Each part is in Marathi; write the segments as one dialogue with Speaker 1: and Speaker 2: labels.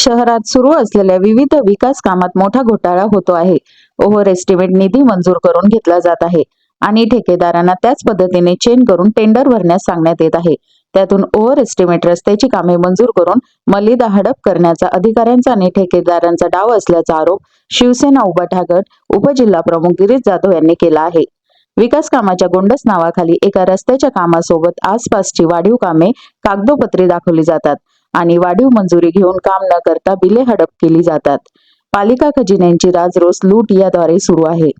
Speaker 1: शहरात सुरू असलेल्या विविध विकास कामात मोठा घोटाळा होतो आहे. ओव्हर एस्टिमेट निधी मंजूर करून घेतला जात आहे आणि ठेकेदारांना त्याच पद्धतीने चेन करून टेंडर भरण्यास सांगण्यात येत आहे. त्यातून ओव्हर एस्टिमेट रस्त्याची कामे मंजूर करून मलिदा हडप करण्याचा अधिकाऱ्यांचा आणि ठेकेदारांचा डाव असल्याचा आरोप शिवसेना उबाठा गट उपजिल्हा प्रमुख गिरीश जाधव यांनी केला आहे. विकास कामाच्या गोंडस नावाखाली एका रस्त्याच्या कामासोबत आसपासची वाढीव कामे कागदोपत्री दाखवली जातात. आणि वाढीव मंजुरी घेऊन काम न करता बिले हडप केली जातात. पालिका खजिन्यांची राजरोस लूट याद्वारे सुरू आहे.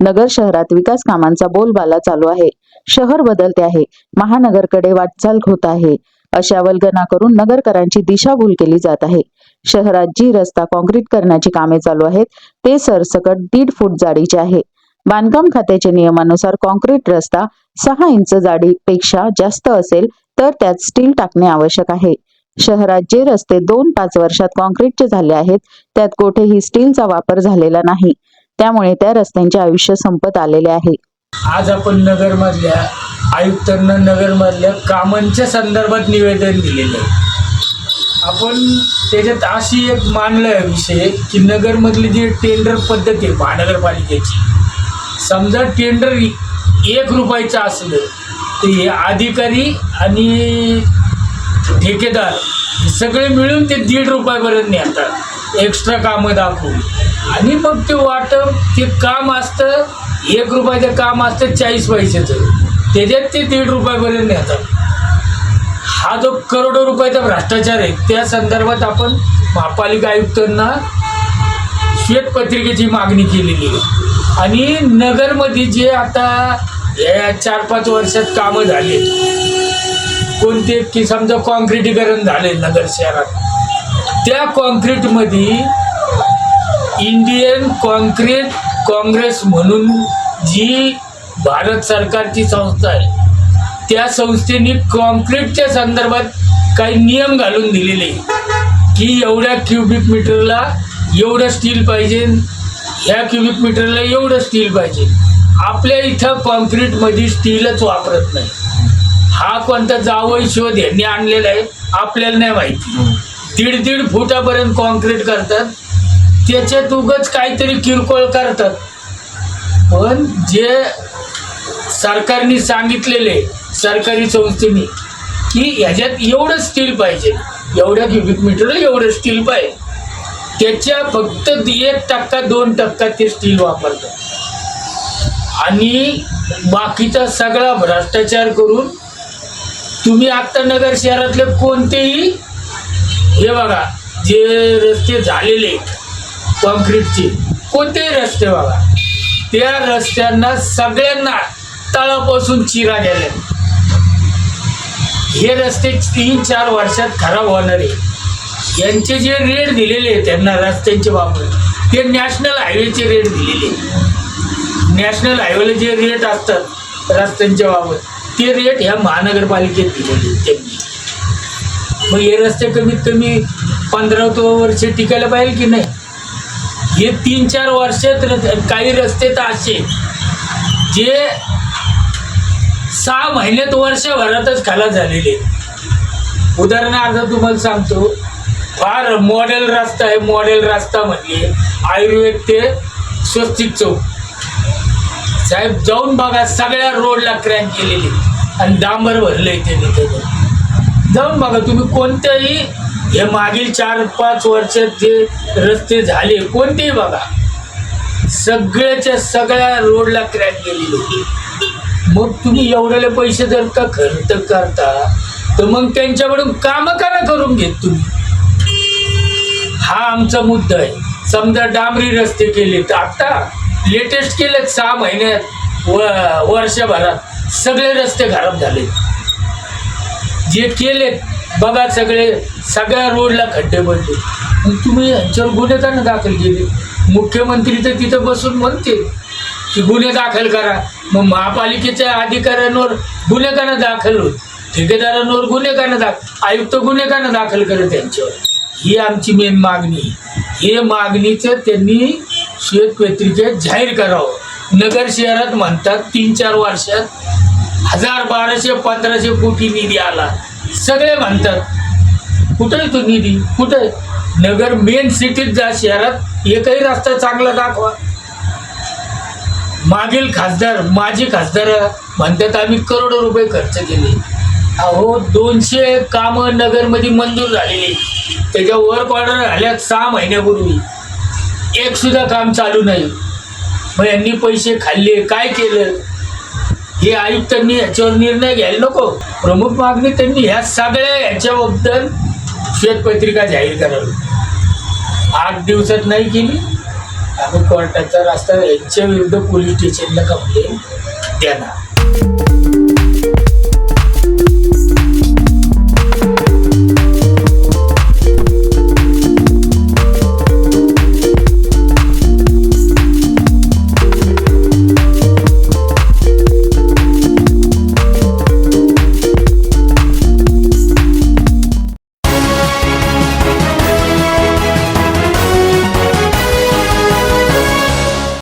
Speaker 1: नगर शहरात विकास कामांचा बोलबाला चालू आहे. शहर बदलते आहे. महानगरकडे वाटचाल होत आहे. अशा वल्गना करून नगरकरांची दिशाभूल केली जात आहे. शहरात जी रस्ता काँक्रीट करण्याची कामे चालू आहेत ते सरसकट दीड फूट जाडीचे आहे. बांधकाम खात्याच्या नियमानुसार काँक्रीट रस्ता सहा इंच जाडीपेक्षा जास्त असेल तर त्यात स्टील टाकणे आवश्यक आहे. शहरात जे रस्ते दोन पाच वर्षात काँक्रीटचे झाले आहेत त्यात कोठेही स्टीलचा वापर झालेला नाही. त्यामुळे त्या रस्त्यांचे आयुष्य संपत आलेले आहे.
Speaker 2: आज आपण नगरमधल्या आयुक्तांना नगरमधल्या कामांच्या संदर्भात निवेदन दिलेलं आहे. आपण त्याच्यात अशी एक मांडलं विषय की नगरमधली जी टेंडर पद्धत आहे महानगरपालिकेची समजा टेंडर एक रुपयाचं असलं तर हे अधिकारी आणि ठेकेदार हे सगळे मिळून ते दीड रुपयापर्यंत नेतात. एक्स्ट्रा कामं दाखवून. आणि मग ते वाटप ते काम असतं एक रुपयाचं काम असतं चाळीस पैशाचं. त्याच्यात ते दीड रुपयापर्यंत नेतात. हा जो करोडो रुपयाचा भ्रष्टाचार आहे त्या संदर्भात आपण महापालिका आयुक्तांना श्वेतपत्रिकेची मागणी केलेली आहे. आणि नगरमध्ये जे आता या चार पाच वर्षात कामं झाली कोणते की समजा कॉन्क्रिटीकरण झाले नगर शहरात. त्या कॉन्क्रीटमध्ये इंडियन कॉन्क्रीट काँग्रेस म्हणून जी भारत सरकारची संस्था आहे त्या संस्थेने कॉन्क्रीटच्या संदर्भात काही नियम घालून दिलेले की एवढ्या क्युबिक मीटरला एवढं स्टील पाहिजे ह्या क्युबिक मीटरला एवढं स्टील पाहिजे. आपल्या इथं कॉन्क्रीटमध्ये स्टीलच वापरत नाही. हा कोणता जावई शोध यांनी आणलेला आहे आपल्याला नाही माहिती. दीड दीड फुटापर्यंत कॉन्क्रीट करतात. त्याच्यात उगच काहीतरी किरकोळ करतात. पण जे सरकारने सांगितलेले सरकारी संस्थेने की ह्याच्यात एवढं स्टील पाहिजे. एवढ्या क्युबिक मीटरला एवढं स्टील पाहिजे. त्याच्या फक्त एक टक्का दोन टक्का ते स्टील वापरतात. आणि बाकीचा सगळा भ्रष्टाचार करून तुम्ही आत्ता नगर शहरातले कोणतेही हे बघा जे रस्ते झालेले कॉन्क्रीटचे कोणतेही रस्ते बघा त्या रस्त्यांना सगळ्यांना तळापासून चिरा गेल्या. हे रस्ते तीन चार वर्षात खराब होणार आहे यांचे जे रेट दिलेले आहेत त्यांना रस्त्यांचे बाबत ते नॅशनल हायवेचे रेट दिलेले नॅशनल हायवेला जे रेट असतात रस्त्यांच्या बाबत. ते रेट ह्या महानगरपालिकेत दिलेले त्यांनी. मग हे रस्ते कमीत कमी पंधरा तो वर्ष टिकायला पाहिजे की नाही? हे तीन चार वर्षात काही रस्ते तर असे जे सहा महिन्यात वर्षभरातच खाला झालेले आहेत. उदाहरणार्थ तुम्हाला सांगतो फार मॉडेल रस्ता आहे मॉडेल रस्ता म्हणजे आयुर्वेद ते स्वस्तिक चौक. साहेब जाऊन बघा सगळ्या रोडला क्रॅक केलेली. आणि डांबर भरलं इथे त्याच्यात जाऊन बघा तुम्ही कोणत्याही हे मागील चार पाच वर्षात जे रस्ते झाले कोणतेही बघा. सगळ्याच्या सगळ्या रोडला क्रॅक होती. मग तुम्ही एवढ्याले पैसे जर का खर्च करता तर मग त्यांच्याकडून कामं का ना करून घेत तुम्ही? हा आमचा मुद्दा आहे. समजा डांबरी रस्ते केले तर आता लेटेस्ट केलं सहा महिन्यात व वर्षभरात. सगळे रस्ते खराब झाले जे केले बघा सगळे सगळ्या रोडला खड्डे पडले मग तुम्ही यांच्यावर गुन्हे का दाखल केले मुख्यमंत्री तर तिथं बसून म्हणते की गुन्हे दाखल करा. मग महापालिकेच्या अधिकाऱ्यांवर गुन्हे का दाखल होत ठेकेदारांवर गुन्हे का दाखल आयुक्त गुन्हे का दाखल करत त्यांच्यावर. ही आमची मेन मागणी आहे. हे मागणीचं त्यांनी श्वेतपत्रिकेत जाहीर करावं. नगर शहरात म्हणतात तीन चार वर्षात हजार बाराशे पंधराशे कोटी निधी आला. सगळे म्हणतात कुठे तो निधी? कुठे? नगर मेन सिटीत जा शहरात एकही रस्ता चांगला दाखवा. मागील खासदार माजी खासदार म्हणतात आम्ही करोडो रुपये खर्च केले. अहो दोनशे कामं नगरमध्ये मंजूर झालेली. त्याच्या वर्क ऑर्डर झाल्यात सहा महिन्यापूर्वी. एक सुद्धा काम चालू नाही. मग यांनी पैसे खाल्ले काय केलं? हे आयुक्तांनी याच्यावर निर्णय घ्यायला नको. प्रमुख मागणी त्यांनी ह्या सगळ्या ह्याच्याबद्दल श्वेतपत्रिका जाहीर करावी. आठ दिवसात नाही केली. आम्ही कोर्टाचा रस्ता यांच्या विरुद्ध पोलीस स्टेशनला कंप्लेंट देणार.